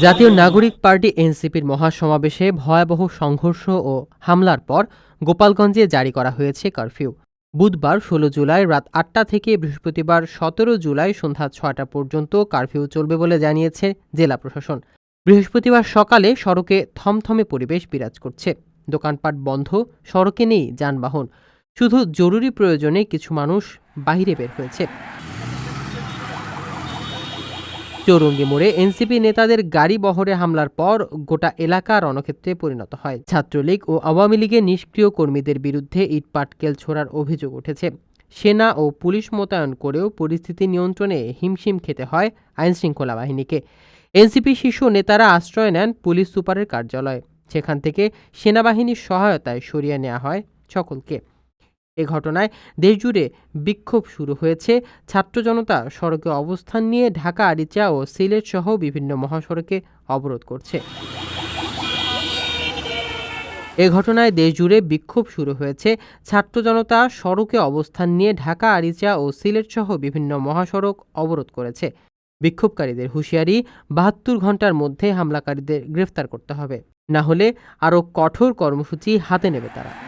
জাতীয় নাগরিক পার্টি এনসিপির মহাসমাবেশে ভয়াবহ সংঘর্ষ ও হামলার পর গোপালগঞ্জে জারি করা হয়েছে কারফিউ। বুধবার ষোলো জুলাই রাত আটটা থেকে বৃহস্পতিবার সতেরো জুলাই সন্ধ্যা ছয়টা পর্যন্ত কারফিউ চলবে বলে জানিয়েছে জেলা প্রশাসন। বৃহস্পতিবার সকালে সড়কে থমথমে পরিবেশ বিরাজ করছে। দোকানপাট বন্ধ, সড়কে নেই যানবাহন। শুধু জরুরি প্রয়োজনে কিছু মানুষ বাইরে বের হয়েছে। চৌরঙ্গি মোড়ে এনসিপি নেতাদের গাড়ি বহরে হামলার পর গোটা এলাকা রণক্ষেত্রে পরিণত হয়। ছাত্রলীগ ও আওয়ামী লীগের নিষ্ক্রিয় কর্মীদের বিরুদ্ধে ইট পাটকেল ছোড়ার অভিযোগ উঠেছে। সেনা ও পুলিশ মোতায়েন করেও পরিস্থিতি নিয়ন্ত্রণে হিমশিম খেতে হয় আইনশৃঙ্খলা বাহিনীকে। এনসিপি শীর্ষ নেতারা আশ্রয় নেন পুলিশ সুপারের কার্যালয়ে। সেখান থেকে সেনাবাহিনীর সহায়তায় সরিয়ে নেওয়া হয় সকলকে। এ ঘটনায় দেশজুড়ে বিক্ষোভ শুরু হয়েছে। ছাত্র জনতা সড়কে অবস্থান নিয়ে ঢাকা, আরিচা ও সিলেট সহ বিভিন্ন মহাসড়কে অবরোধ করছে। এ ঘটনায় দেশজুড়ে বিক্ষোভ শুরু হয়েছে। ছাত্র জনতা সড়কে অবস্থান নিয়ে ঢাকা, আরিচা ও সিলেট সহ বিভিন্ন মহাসড়ক অবরোধ করেছে। বিক্ষোভকারীদের হুঁশিয়ারি, বাহাত্তর ঘণ্টার মধ্যে হামলাকারীদের গ্রেফতার করতে হবে। না হলে আরও কঠোর কর্মসূচি হাতে নেবে তারা।